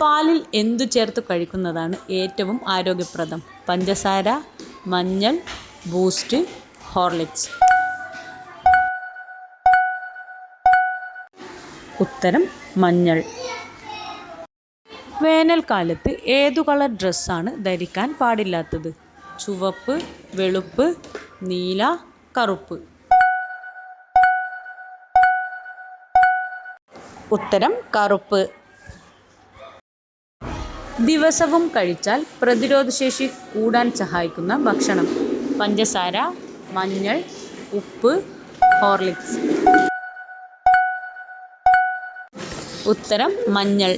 പാലിൽ എന്തു ചേർത്ത് കഴിക്കുന്നതാണ് ഏറ്റവും ആരോഗ്യപ്രദം? പഞ്ചസാര മഞ്ഞൾ ബൂസ്റ്റ് ഹോർലിക്സ്. ഉത്തരം മഞ്ഞൾ. വേനൽക്കാലത്ത് ഏതു കളർ ഡ്രസ്സാണ് ധരിക്കാൻ പാടില്ലാത്തത്? ചുവപ്പ് വെളുപ്പ് നീല കറുപ്പ്. ഉത്തരം കറുപ്പ്. ദിവസവും കഴിച്ചാൽ പ്രതിരോധശേഷി കൂടാൻ സഹായിക്കുന്ന ഭക്ഷണം. പഞ്ചസാര മഞ്ഞൾ ഉപ്പ് ഹോർലിക്സ്. ഉത്തരം മഞ്ഞൾ.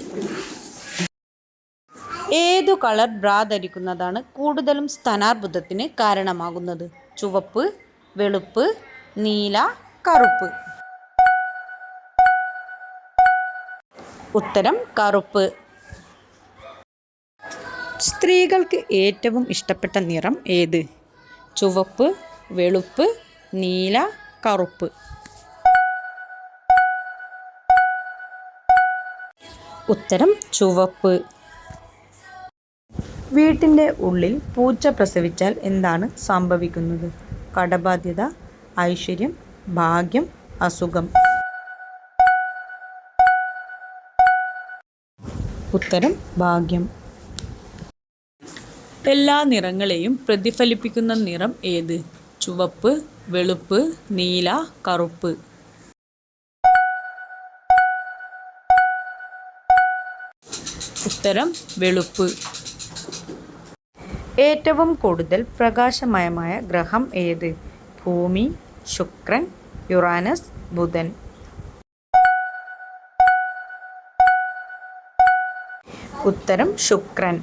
ഏതു കളർ ബ്രാ ധരിക്കുന്നതാണ് കൂടുതലും സ്ഥാനാർബുദത്തിന് കാരണമാകുന്നത്? ചുവപ്പ് വെളുപ്പ് നീല കറുപ്പ്. ഉത്തരം കറുപ്പ്. സ്ത്രീകൾക്ക് ഏറ്റവും ഇഷ്ടപ്പെട്ട നിറം ഏത്? ചുവപ്പ് വെളുപ്പ് നീല കറുപ്പ്. ഉത്തരം ചുവപ്പ്. വീട്ടിന്റെ ഉള്ളിൽ പൂച്ച പ്രസവിച്ചാൽ എന്താണ് സംഭവിക്കുന്നത്? കടബാധ്യത ഐശ്വര്യം ഭാഗ്യം അസുഖം. ഉത്തരം ഭാഗ്യം. എല്ലാ നിറങ്ങളെയും പ്രതിഫലിപ്പിക്കുന്ന നിറം ഏത്? ചുവപ്പ് വെളുപ്പ് നീല കറുപ്പ്. ഉത്തരം വെളുപ്പ്. ഏറ്റവും കൂടുതൽ പ്രകാശമയമായ ഗ്രഹം ഏത്? ഭൂമി ശുക്രൻ യുറാനസ് ബുധൻ. ഉത്തരം ശുക്രൻ.